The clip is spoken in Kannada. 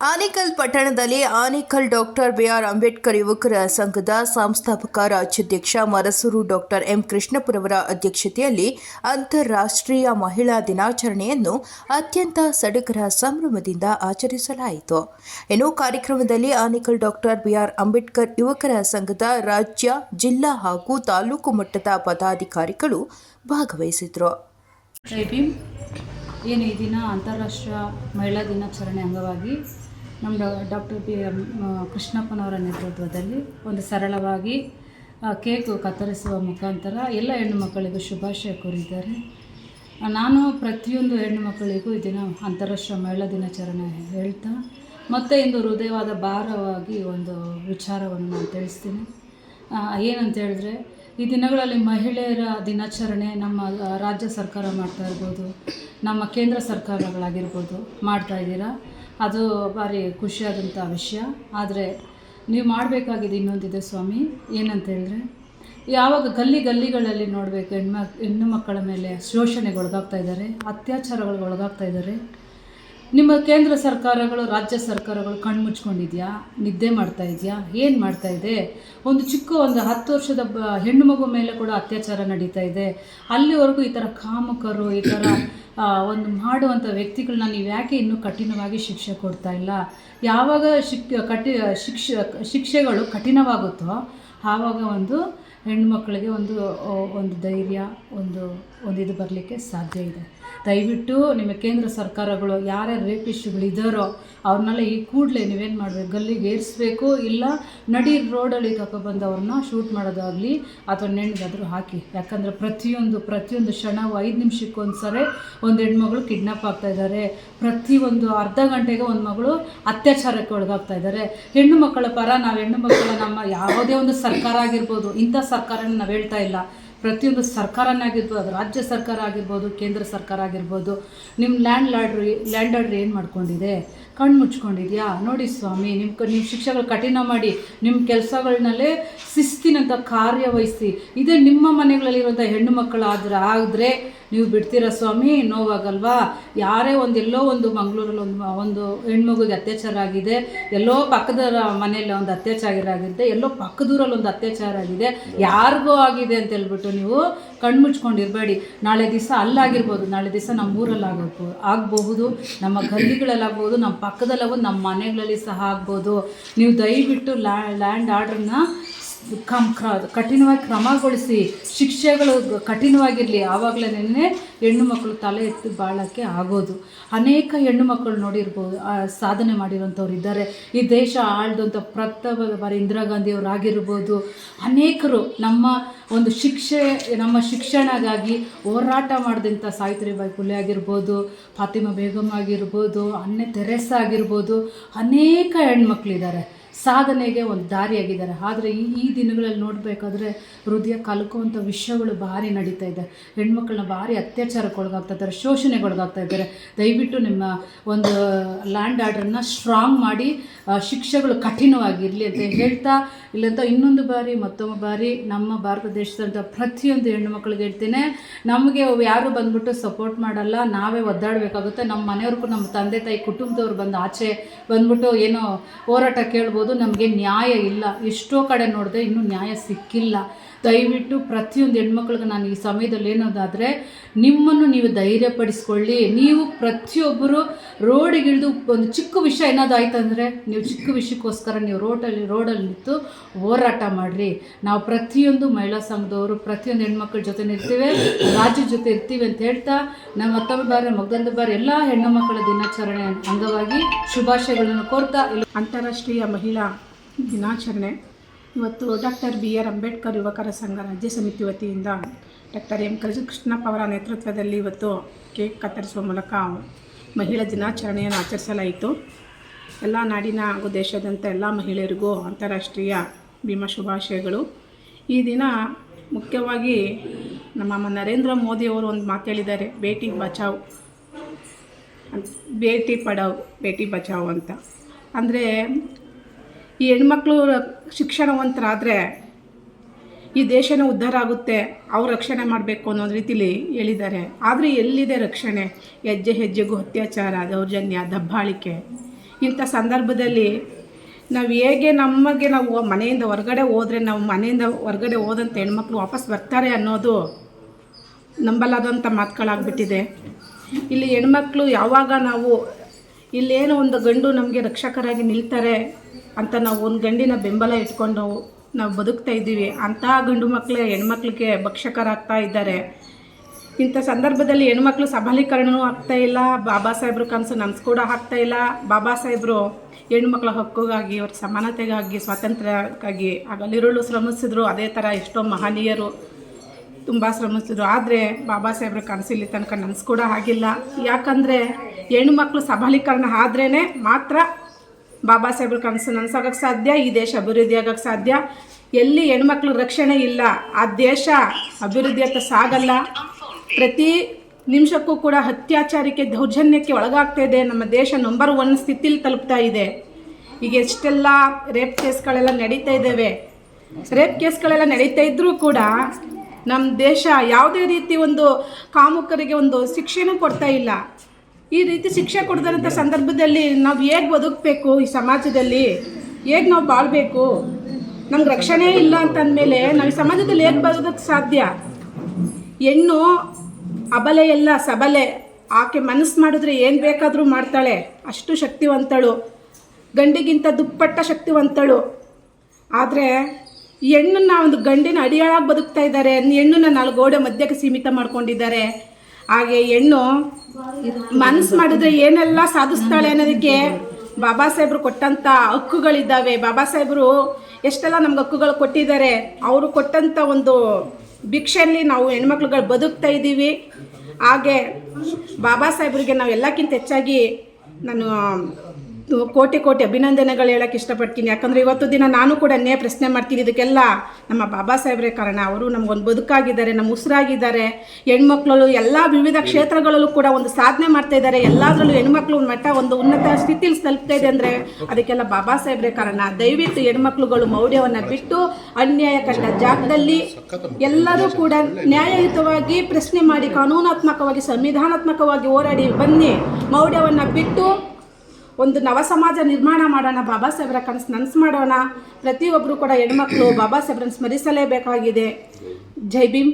ಆನೇಕಲ್ ಪಟ್ಟಣದಲ್ಲಿ ಆನೇಕಲ್ ಡಾಕ್ಟರ್ ಬಿಆರ್ ಅಂಬೇಡ್ಕರ್ ಯುವಕರ ಸಂಘದ ಸಂಸ್ಥಾಪಕ ರಾಜ್ಯಾಧ್ಯಕ್ಷ, ಮರಸೂರು ಡಾಕ್ಟರ್ ಎಂ ಕೃಷ್ಣಪುರವರ ಅಧ್ಯಕ್ಷತೆಯಲ್ಲಿ ಅಂತಾರಾಷ್ಟ್ರೀಯ ಮಹಿಳಾ ದಿನಾಚರಣೆಯನ್ನು ಅತ್ಯಂತ ಸಡಗರ ಸಂಭ್ರಮದಿಂದ ಆಚರಿಸಲಾಯಿತು. ಇನ್ನು ಕಾರ್ಯಕ್ರಮದಲ್ಲಿ ಆನೇಕಲ್ ಡಾಕ್ಟರ್ ಬಿಆರ್ ಅಂಬೇಡ್ಕರ್ ಯುವಕರ ಸಂಘದ ರಾಜ್ಯ, ಜಿಲ್ಲಾ ಹಾಗೂ ತಾಲೂಕು ಮಟ್ಟದ ಪದಾಧಿಕಾರಿಗಳು ಭಾಗವಹಿಸಿದರು. ಏನು ಈ ದಿನ ಅಂತಾರಾಷ್ಟ್ರೀಯ ಮಹಿಳಾ ದಿನಾಚರಣೆ ಅಂಗವಾಗಿ ನಮ್ಮ ಡಾಕ್ಟರ್ ಬಿ ಕೃಷ್ಣಪ್ಪನವರ ನೇತೃತ್ವದಲ್ಲಿ ಒಂದು ಸರಳವಾಗಿ ಕೇಕು ಕತ್ತರಿಸುವ ಮುಖಾಂತರ ಎಲ್ಲ ಹೆಣ್ಣು ಮಕ್ಕಳಿಗೂ ಶುಭಾಶಯ ಕೋರಿದ್ದಾರೆ. ನಾನು ಪ್ರತಿಯೊಂದು ಹೆಣ್ಣು ಮಕ್ಕಳಿಗೂ ಈ ದಿನ ಅಂತಾರಾಷ್ಟ್ರೀಯ ಮಹಿಳಾ ದಿನಾಚರಣೆ ಹೇಳ್ತಾ, ಮತ್ತೆ ಇಂದು ಹೃದಯವಾದ ಭಾರವಾಗಿ ಒಂದು ವಿಚಾರವನ್ನು ನಾನು ತಿಳಿಸ್ತೀನಿ. ಏನಂತ ಹೇಳಿದ್ರೆ ಈ ದಿನಗಳಲ್ಲಿ ಮಹಿಳೆಯರ ದಿನಾಚರಣೆ ನಮ್ಮ ರಾಜ್ಯ ಸರ್ಕಾರ ಮಾಡ್ತಾ ಇರ್ಬೋದು, ನಮ್ಮ ಕೇಂದ್ರ ಸರ್ಕಾರಗಳಾಗಿರ್ಬೋದು ಮಾಡ್ತಾ ಇದ್ದೀರಾ? ಅದು ಭಾರಿ ಖುಷಿಯಾದಂಥ ವಿಷಯ. ಆದರೆ ನೀವು ಮಾಡಬೇಕಾಗಿದೆ ಇನ್ನೊಂದಿದೆ ಸ್ವಾಮಿ, ಏನಂತ ಹೇಳಿದ್ರೆ, ಯಾವಾಗ ಗಲ್ಲಿ ಗಲ್ಲಿಗಳಲ್ಲಿ ನೋಡಬೇಕು ಹೆಣ್ಮ, ಹೆಣ್ಣು ಮಕ್ಕಳ ಮೇಲೆ ಶೋಷಣೆಗೆ ಒಳಗಾಗ್ತಾ ಇದ್ದಾರೆ, ಅತ್ಯಾಚಾರಗಳಿಗೆ ಒಳಗಾಗ್ತಾ ಇದ್ದಾರೆ ನಿಮ್ಮ ಕೇಂದ್ರ ಸರ್ಕಾರಗಳು, ರಾಜ್ಯ ಸರ್ಕಾರಗಳು ಕಣ್ಣು ಮುಚ್ಕೊಂಡಿದ್ಯಾ? ನಿದ್ದೆ ಮಾಡ್ತಾ ಇದೆಯಾ? ಏನು ಮಾಡ್ತಾ ಇದೆ? ಒಂದು ಚಿಕ್ಕ ಒಂದು ಹತ್ತು ವರ್ಷದ ಬ, ಹೆಣ್ಣು ಮಗು ಮೇಲೆ ಕೂಡ ಅತ್ಯಾಚಾರ ನಡೀತಾ ಇದೆ. ಅಲ್ಲಿವರೆಗೂ ಈ ಥರ ಕಾಮಕರು, ಈ ಥರ ಒಂದು ಮಾಡುವಂಥ ವ್ಯಕ್ತಿಗಳನ್ನ ನೀವು ಯಾಕೆ ಇನ್ನೂ ಕಠಿಣವಾಗಿ ಶಿಕ್ಷೆ ಕೊಡ್ತಾ ಇಲ್ಲ? ಯಾವಾಗ ಶಿಕ್, ಕಠಿ, ಶಿಕ್ಷೆ, ಶಿಕ್ಷೆಗಳು ಕಠಿಣವಾಗುತ್ತೋ, ಆವಾಗ ಒಂದು ಹೆಣ್ಮಕ್ಳಿಗೆ ಒಂದು ಒಂದು ಧೈರ್ಯ, ಒಂದು ಒಂದು ಇದು ಬರಲಿಕ್ಕೆ ಸಾಧ್ಯ ಇದೆ. ದಯವಿಟ್ಟು ನಿಮ್ಮ ಕೇಂದ್ರ ಸರ್ಕಾರಗಳು ಯಾರ್ಯಾರು ರೇಪಿಸ್ಟ್ಗಳಿದ್ದಾರೋ ಅವ್ರನ್ನೆಲ್ಲ ಈ ಕೂಡಲೇ ನೀವೇನು ಮಾಡಬೇಕು? ಗಲ್ಲಿಗೆ ಏರಿಸ್ಬೇಕು? ಇಲ್ಲ ನಡಿ ರೋಡಲ್ಲಿ ತಪ್ಪ ಅವ್ರನ್ನ ಶೂಟ್ ಮಾಡೋದಾಗಲಿ ಅಥವಾ ನೆಣ್ಣಗಾದರೂ ಹಾಕಿ. ಯಾಕಂದರೆ ಪ್ರತಿಯೊಂದು ಪ್ರತಿಯೊಂದು ಕ್ಷಣವು ಐದು ನಿಮಿಷಕ್ಕೆ ಒಂದು ಸರಿ ಒಂದು ಹೆಣ್ಮಗಳು ಕಿಡ್ನಾಪ್ ಆಗ್ತಾ ಇದ್ದಾರೆ ಪ್ರತಿಯೊಂದು ಅರ್ಧ ಗಂಟೆಗೆ ಒಂದು ಮಗಳು ಅತ್ಯಾಚಾರಕ್ಕೆ ಒಳಗಾಗ್ತಾ ಇದ್ದಾರೆ ಹೆಣ್ಣು ಮಕ್ಕಳ ಪರ ನಾವು ಹೆಣ್ಣು ಮಕ್ಕಳ ನಮ್ಮ ಯಾವುದೇ ಒಂದು ಸರ್ಕಾರ ಆಗಿರ್ಬೋದು, ಇಂಥ ಸರ್ಕಾರನ ನಾವು ಹೇಳ್ತಾ ಇಲ್ಲ. ಪ್ರತಿಯೊಂದು ಸರ್ಕಾರನಾಗಿರ್ಬೋದು, ಅದು ರಾಜ್ಯ ಸರ್ಕಾರ ಆಗಿರ್ಬೋದು, ಕೇಂದ್ರ ಸರ್ಕಾರ ಆಗಿರ್ಬೋದು ನಿಮ್ಮ ಲ್ಯಾಂಡ್ ಲಾಡ್ರಿ ಲ್ಯಾಂಡ್ ಲಾರ್ಡ್ರಿ ಏನು ಮಾಡ್ಕೊಂಡಿದೆ? ಕಣ್ಣು ಮುಚ್ಕೊಂಡಿದ್ಯಾ? ನೋಡಿ ಸ್ವಾಮಿ ನಿಮ್ಮ ನಿಮ್ಮ ಶಿಕ್ಷೆಗಳು ಕಠಿಣ ಮಾಡಿ ನಿಮ್ಮ ಕೆಲಸಗಳನ್ನಲ್ಲೇ ಶಿಸ್ತಿನಂಥ ಕಾರ್ಯವಹಿಸಿ ಇದೇ ನಿಮ್ಮ ಮನೆಗಳಲ್ಲಿರುವಂಥ ಹೆಣ್ಣು ಮಕ್ಕಳಾದ್ರೆ ಆದರೆ ನೀವು ಬಿಡ್ತೀರಾ ಸ್ವಾಮಿ? ನೋವಾಗಲ್ವಾ? ಯಾರೇ ಒಂದು ಎಲ್ಲೋ ಒಂದು ಮಂಗಳೂರಲ್ಲಿ ಒಂದು ಒಂದು ಹೆಣ್ಮಗುಗೆ ಅತ್ಯಾಚಾರ ಆಗಿದೆ, ಎಲ್ಲೋ ಪಕ್ಕದ ಮನೆಯಲ್ಲಿ ಒಂದು ಅತ್ಯಾಚಾರ ಆಗಿದೆ, ಎಲ್ಲೋ ಪಕ್ಕದೂರಲ್ಲಿ ಒಂದು ಅತ್ಯಾಚಾರ ಆಗಿದೆ, ಯಾರಿಗೂ ಆಗಿದೆ ಅಂತ ಹೇಳ್ಬಿಟ್ಟು ನೀವು ಕಣ್ಮುಚ್ಕೊಂಡಿರಬೇಡಿ ನಾಳೆ ದಿವಸ ಅಲ್ಲಾಗಿರ್ಬೋದು, ನಾಳೆ ದಿವಸ ನಮ್ಮ ಊರಲ್ಲಿ ಆಗಬೇಕು ಆಗಬಹುದು, ನಮ್ಮ ಗಲ್ಲಿಗಳಲ್ಲಿ ಆಗ್ಬೋದು ನಮ್ಮ ಪಕ್ಕದಲ್ಲಾಗ್ಬೋದು ನಮ್ಮ ಮನೆಗಳಲ್ಲಿ ಸಹ ಆಗ್ಬೋದು. ನೀವು ದಯವಿಟ್ಟು ಲ್ಯಾಂಡ್ ಆರ್ಡ್ರನ್ನ ಕಮ್ ಕಠಿಣವಾಗಿ ಕ್ರಮಗೊಳಿಸಿ, ಶಿಕ್ಷೆಗಳು ಕಠಿಣವಾಗಿರಲಿ, ಆವಾಗಲೇ ಹೆಣ್ಣು ಮಕ್ಕಳು ತಲೆ ಎತ್ತಿ ಬಾಳೋಕ್ಕೆ ಆಗೋದು. ಅನೇಕ ಹೆಣ್ಣು ಮಕ್ಕಳು ನೋಡಿರ್ಬೋದು ಸಾಧನೆ ಮಾಡಿರೋಂಥವ್ರು ಇದ್ದಾರೆ. ಈ ದೇಶ ಆಳ್ದಂಥ ಪ್ರಥಮ ಬಾರಿ ಇಂದಿರಾ ಗಾಂಧಿಯವರು ಆಗಿರ್ಬೋದು, ಅನೇಕರು ನಮ್ಮ ಒಂದು ಶಿಕ್ಷೆ, ನಮ್ಮ ಶಿಕ್ಷಣಗಾಗಿ ಹೋರಾಟ ಮಾಡಿದಂಥ ಸಾವಿತ್ರಿಬಾಯಿ ಪುಲೆ ಆಗಿರ್ಬೋದು, ಫಾತಿಮಾ ಬೇಗಮ್ ಆಗಿರ್ಬೋದು ಅನ್ನೆ ತೆರೆಸ ಆಗಿರ್ಬೋದು, ಅನೇಕ ಹೆಣ್ಮಕ್ಳಿದ್ದಾರೆ. ಸಾಧನೆಗೆ ಒಂದು ದಾರಿಯಾಗಿದ್ದಾರೆ. ಆದರೆ ಈ ಈ ದಿನಗಳಲ್ಲಿ ನೋಡಬೇಕಾದ್ರೆ ಹೃದಯ ಕಲ್ಕುವಂಥ ವಿಷಯಗಳು ಭಾರಿ ನಡೀತಾ ಇದೆ. ಹೆಣ್ಮಕ್ಳನ್ನ ಭಾರಿ ಅತ್ಯಾಚಾರಕ್ಕೆ ಒಳಗಾಗ್ತಾ ಇದ್ದಾರೆ, ಶೋಷಣೆಗೊಳಗಾಗ್ತಾ ಇದ್ದಾರೆ. ದಯವಿಟ್ಟು ನಿಮ್ಮ ಒಂದು ಲ್ಯಾಂಡ್ ಆರ್ಡ್ರನ್ನ ಸ್ಟ್ರಾಂಗ್ ಮಾಡಿ ಶಿಕ್ಷೆಗಳು ಕಠಿಣವಾಗಿರಲಿ ಅಂತ ಹೇಳ್ತಾ ಇಲ್ಲಂತ ಇನ್ನೊಂದು ಬಾರಿ, ಮತ್ತೊಮ್ಮೆ ಬಾರಿ ನಮ್ಮ ಭಾರತ ದೇಶದಂಥ ಪ್ರತಿಯೊಂದು ಹೆಣ್ಣು ಮಕ್ಕಳಿಗೆ ಹೇಳ್ತೇನೆ, ನಮಗೆ ಯಾರು ಬಂದ್ಬಿಟ್ಟು ಸಪೋರ್ಟ್ ಮಾಡಲ್ಲ, ನಾವೇ ಒದ್ದಾಡಬೇಕಾಗುತ್ತೆ. ನಮ್ಮ ಮನೆಯವ್ರಿಗೂ ನಮ್ಮ ತಂದೆ, ತಾಯಿ, ಕುಟುಂಬದವ್ರು ಬಂದು ಆಚೆ ಬಂದ್ಬಿಟ್ಟು ಏನೋ ಹೋರಾಟ ಕೇಳ್ಬೋದು, ನಮಗೆ ನ್ಯಾಯ ಇಲ್ಲ. ಎಷ್ಟೋ ಕಡೆ ನೋಡಿದೆ ಇನ್ನೂ ನ್ಯಾಯ ಸಿಕ್ಕಿಲ್ಲ. ದಯವಿಟ್ಟು ಪ್ರತಿಯೊಂದು ಹೆಣ್ಮಕ್ಳಿಗೆ ನಾನು ಈ ಸಮಯದಲ್ಲಿ ಏನೋದಾದರೆ ನಿಮ್ಮನ್ನು ನೀವು ಧೈರ್ಯಪಡಿಸ್ಕೊಳ್ಳಿ. ನೀವು ಪ್ರತಿಯೊಬ್ಬರು ರೋಡಿಗಿಳಿದು ಒಂದು ಚಿಕ್ಕ ವಿಷಯ ಏನಾದಾಯ್ತು ಆಯ್ತು ಅಂದರೆ ನೀವು ಚಿಕ್ಕ ವಿಷಯಕ್ಕೋಸ್ಕರ ನೀವು ರೋಡಲ್ಲಿ ರೋಡಲ್ಲಿ ನಿಂತು ಹೋರಾಟ ಮಾಡಿರಿ. ನಾವು ಪ್ರತಿಯೊಂದು ಮಹಿಳಾ ಸಂಘದವರು, ಪ್ರತಿಯೊಂದು ಹೆಣ್ಮಕ್ಳ ಜೊತೆ ಇರ್ತೀವಿ ರಾಜ್ಯ ಜೊತೆ ಇರ್ತೀವಿ ಅಂತ ಹೇಳ್ತಾ ನಮ್ಮ ಮತ್ತೊಂದು ಬಾರಿ ಮಗದೊಂದು ಬಾರಿ ಎಲ್ಲ ಹೆಣ್ಣು ಮಕ್ಕಳ ದಿನಾಚರಣೆ ಅಂಗವಾಗಿ ಶುಭಾಶಯಗಳನ್ನು ಕೋರ್ತಾ ಅಂತಾರಾಷ್ಟ್ರೀಯ ಮಹಿಳಾ ದಿನಾಚರಣೆ. ಇವತ್ತು ಡಾಕ್ಟರ್ ಬಿ ಆರ್ ಅಂಬೇಡ್ಕರ್ ಯುವಕರ ಸಂಘ ರಾಜ್ಯ ಸಮಿತಿ ವತಿಯಿಂದ ಡಾಕ್ಟರ್ ಎಂ. ಕೃಷ್ಣಪ್ಪ ಅವರ ನೇತೃತ್ವದಲ್ಲಿ ಇವತ್ತು ಕೇಕ್ ಕತ್ತರಿಸುವ ಮೂಲಕ ಮಹಿಳಾ ದಿನಾಚರಣೆಯನ್ನು ಆಚರಿಸಲಾಯಿತು. ಎಲ್ಲ ನಾಡಿನ ಹಾಗೂ ದೇಶಾದ್ಯಂತ ಎಲ್ಲ ಮಹಿಳೆಯರಿಗೂ ಅಂತಾರಾಷ್ಟ್ರೀಯ ಭೀಮಾ ಶುಭಾಶಯಗಳು. ಈ ದಿನ ಮುಖ್ಯವಾಗಿ ನಮ್ಮ ನರೇಂದ್ರ ಮೋದಿಯವರು ಒಂದು ಮಾತು ಹೇಳಿದ್ದಾರೆ ಬಚಾವ್ ಭೇಟಿ ಪಡಾವ್, ಬೇಟಿ ಬಚಾವ್ ಅಂತ. ಅಂದರೆ ಈ ಹೆಣ್ಮಕ್ಳು ಶಿಕ್ಷಣವಂತರಾದರೆ ಈ ದೇಶನೇ ಉದ್ಧಾರ ಆಗುತ್ತೆ, ಅವ್ರು ರಕ್ಷಣೆ ಮಾಡಬೇಕು ಅನ್ನೋ ರೀತಿಲಿ ಹೇಳಿದ್ದಾರೆ. ಆದರೆ ಎಲ್ಲಿದೆ ರಕ್ಷಣೆ? ಹೆಜ್ಜೆ ಹೆಜ್ಜೆಗೂ ಅತ್ಯಾಚಾರ, ದೌರ್ಜನ್ಯ, ದಬ್ಬಾಳಿಕೆ. ಇಂಥ ಸಂದರ್ಭದಲ್ಲಿ ನಾವು ಹೇಗೆ ನಮಗೆ ನಾವು ಮನೆಯಿಂದ ಹೊರಗಡೆ ಹೋದರೆ ನಾವು ಮನೆಯಿಂದ ಹೊರಗಡೆ ಹೋದಂಥ ಹೆಣ್ಮಕ್ಳು ವಾಪಸ್ ಬರ್ತಾರೆ ಅನ್ನೋದು ನಂಬಲಾದಂಥ ಮಾತುಗಳಾಗ್ಬಿಟ್ಟಿದೆ. ಇಲ್ಲಿ ಹೆಣ್ಮಕ್ಳು ಯಾವಾಗ ನಾವು ಇಲ್ಲೇನೋ ಒಂದು ಗಂಡು ನಮಗೆ ರಕ್ಷಕರಾಗಿ ನಿಲ್ತಾರೆ ಅಂತ ನಾವು ಒಂದು ಗಂಡಿನ ಬೆಂಬಲ ಇಟ್ಕೊಂಡು ನಾವು ಬದುಕ್ತಾ ಇದ್ದೀವಿ. ಅಂತಹ ಗಂಡು ಮಕ್ಕಳೇ ಹೆಣ್ಮಕ್ಳಿಗೆ ಭಕ್ಷಕರಾಗ್ತಾ ಇದ್ದಾರೆ. ಇಂಥ ಸಂದರ್ಭದಲ್ಲಿ ಹೆಣ್ಮಕ್ಳು ಸಬಲೀಕರಣವೂ ಆಗ್ತಾ ಇಲ್ಲ, ಬಾಬಾ ಸಾಹೇಬ್ರ ಕನಸು ನನ್ಸು ಕೂಡ ಆಗ್ತಾ ಇಲ್ಲ. ಬಾಬಾ ಸಾಹೇಬ್ರು ಹೆಣ್ಮಕ್ಳ ಹಕ್ಕಿಗಾಗಿ, ಅವ್ರ ಸಮಾನತೆಗಾಗಿ, ಸ್ವಾತಂತ್ರ್ಯಕ್ಕಾಗಿ ಆಗಲಿರುಳು ಶ್ರಮಿಸಿದ್ರು. ಅದೇ ಥರ ಎಷ್ಟೋ ಮಹನೀಯರು ತುಂಬ ಶ್ರಮಿಸಿದ್ರು. ಆದರೆ ಬಾಬಾ ಸಾಹೇಬ್ರ ಕನಸು ಇಲ್ಲಿ ತನಕ ನನ್ಸು ಕೂಡ ಆಗಿಲ್ಲ. ಯಾಕಂದರೆ ಹೆಣ್ಮಕ್ಳು ಸಬಲೀಕರಣ ಆದ್ರೇ ಮಾತ್ರ ಬಾಬಾ ಸಾಹೇಬ್ರ ಕನಸು ನನಸಾಗಕ್ಕೆ ಸಾಧ್ಯ, ಈ ದೇಶ ಅಭಿವೃದ್ಧಿ ಆಗೋಕ್ಕೆ ಸಾಧ್ಯ. ಎಲ್ಲಿ ಹೆಣ್ಮಕ್ಳು ರಕ್ಷಣೆ ಇಲ್ಲ, ಆ ದೇಶ ಅಭಿವೃದ್ಧಿ ಅಂತ ಸಾಗಲ್ಲ. ಪ್ರತಿ ನಿಮಿಷಕ್ಕೂ ಕೂಡ ಅತ್ಯಾಚಾರಕ್ಕೆ ದೌರ್ಜನ್ಯಕ್ಕೆ ಒಳಗಾಗ್ತಾ ಇದೆ. ನಮ್ಮ ದೇಶ ನಂಬರ್ ಒನ್ ಸ್ಥಿತಿಲಿ ತಲುಪ್ತಾ ಇದೆ. ಈಗ ಎಷ್ಟೆಲ್ಲ ರೇಪ್ ಕೇಸ್ಗಳೆಲ್ಲ ನಡೀತಾ ಇದ್ದಾವೆ. ರೇಪ್ ಕೇಸ್ಗಳೆಲ್ಲ ನಡೀತಾ ಇದ್ದರೂ ಕೂಡ ನಮ್ಮ ದೇಶ ಯಾವುದೇ ರೀತಿ ಒಂದು ಕಾಮುಕರಿಗೆ ಒಂದು ಶಿಕ್ಷೆನೂ ಕೊಡ್ತಾ ಇಲ್ಲ. ಈ ರೀತಿ ಶಿಕ್ಷೆ ಕೊಡದಂಥ ಸಂದರ್ಭದಲ್ಲಿ ನಾವು ಹೇಗೆ ಬದುಕಬೇಕು ಈ ಸಮಾಜದಲ್ಲಿ? ಹೇಗೆ ನಾವು ಬಾಳ್ಬೇಕು? ನಮ್ಗೆ ರಕ್ಷಣೆ ಇಲ್ಲ ಅಂತಂದಮೇಲೆ ನಾವು ಈ ಸಮಾಜದಲ್ಲಿ ಹೇಗೆ ಬದುಕೋಕ್ಕೆ ಸಾಧ್ಯ? ಹೆಣ್ಣು ಅಬಲೆ ಎಲ್ಲ ಸಬಲೆ. ಆಕೆ ಮನಸ್ಸು ಮಾಡಿದ್ರೆ ಏನು ಬೇಕಾದರೂ ಮಾಡ್ತಾಳೆ. ಅಷ್ಟು ಶಕ್ತಿವಂತಳು. ಗಂಡಿಗಿಂತ ದುಪ್ಪಟ್ಟ ಶಕ್ತಿವಂತಳು. ಆದರೆ ಹೆಣ್ಣನ್ನ ಒಂದು ಗಂಡಿನ ಅಡಿಯಾಳಾಗಿ ಬದುಕ್ತಾ ಇದ್ದಾರೆ. ಹೆಣ್ಣನ್ನ ನಾಲ್ಕು ಗೋಡೆ ಮಧ್ಯಕ್ಕೆ ಸೀಮಿತ ಮಾಡ್ಕೊಂಡಿದ್ದಾರೆ. ಹಾಗೆ ಹೆಣ್ಣು ಮನಸ್ಸು ಮಾಡಿದ್ರೆ ಏನೆಲ್ಲ ಸಾಧಿಸ್ತಾಳೆ ಅನ್ನೋದಕ್ಕೆ ಬಾಬಾ ಸಾಹೇಬ್ರು ಕೊಟ್ಟಂಥ ಹಕ್ಕುಗಳಿದ್ದಾವೆ. ಬಾಬಾ ಸಾಹೇಬ್ರು ಎಷ್ಟೆಲ್ಲ ನಮ್ಗೆ ಹಕ್ಕುಗಳು ಕೊಟ್ಟಿದ್ದಾರೆ. ಅವರು ಕೊಟ್ಟಂಥ ಒಂದು ಭಿಕ್ಷೆಯಲ್ಲಿ ನಾವು ಹೆಣ್ಮಕ್ಳುಗಳು ಬದುಕ್ತಾ ಇದ್ದೀವಿ. ಹಾಗೆ ಬಾಬಾ ಸಾಹೇಬ್ರಿಗೆ ನಾವು ಎಲ್ಲಕ್ಕಿಂತ ಹೆಚ್ಚಾಗಿ ನಾನು ಕೋಟಿ ಕೋಟಿ ಅಭಿನಂದನೆಗಳು ಹೇಳಕ್ಕೆ ಇಷ್ಟಪಡ್ತೀನಿ. ಯಾಕಂದರೆ ಇವತ್ತು ದಿನ ನಾನು ಕೂಡ ನೇ ಪ್ರಶ್ನೆ ಮಾಡ್ತೀನಿ. ಇದಕ್ಕೆಲ್ಲ ನಮ್ಮ ಬಾಬಾ ಸಾಹೇಬ್ರೇ ಕಾರಣ. ಅವರು ನಮ್ಗೊಂದು ಬದುಕಾಗಿದ್ದಾರೆ, ನಮ್ಮ ಉಸಿರಾಗಿದ್ದಾರೆ. ಹೆಣ್ಮಕ್ಳು ಎಲ್ಲ ವಿವಿಧ ಕ್ಷೇತ್ರಗಳಲ್ಲೂ ಕೂಡ ಒಂದು ಸಾಧನೆ ಮಾಡ್ತಾ ಇದ್ದಾರೆ. ಎಲ್ಲದರಲ್ಲೂ ಹೆಣ್ಮಕ್ಳು ಮಟ್ಟ ಒಂದು ಉನ್ನತ ಸ್ಥಿತಿಲಿ ತಲುಪ್ತಾ ಇದೆ ಅಂದರೆ ಅದಕ್ಕೆಲ್ಲ ಬಾಬಾ ಸಾಹೇಬ್ರೇ ಕಾರಣ. ದಯವಿಟ್ಟು ಹೆಣ್ಮಕ್ಳುಗಳು ಮೌಢ್ಯವನ್ನು ಬಿಟ್ಟು ಅನ್ಯಾಯ ಕಂಡ ಜಾಗದಲ್ಲಿ ಎಲ್ಲರೂ ಕೂಡ ನ್ಯಾಯಯುತವಾಗಿ ಪ್ರಶ್ನೆ ಮಾಡಿ, ಕಾನೂನಾತ್ಮಕವಾಗಿ, ಸಂವಿಧಾನಾತ್ಮಕವಾಗಿ ಹೋರಾಡಿ ಬನ್ನಿ. ಮೌಢ್ಯವನ್ನು ಬಿಟ್ಟು ಒಂದು ನವ ಸಮಾಜ ನಿರ್ಮಾಣ ಮಾಡೋಣ, ಬಾಬಾ ಸಾಹೇಬ್ರ ಕನಸು ನನಸು ಮಾಡೋಣ. ಪ್ರತಿಯೊಬ್ಬರು ಕೂಡ ಹೆಣ್ಮಕ್ಳು ಬಾಬಾ ಸಾಹೇಬ್ರನ್ನ ಸ್ಮರಿಸಲೇಬೇಕಾಗಿದೆ. ಜೈ ಭೀಮ್.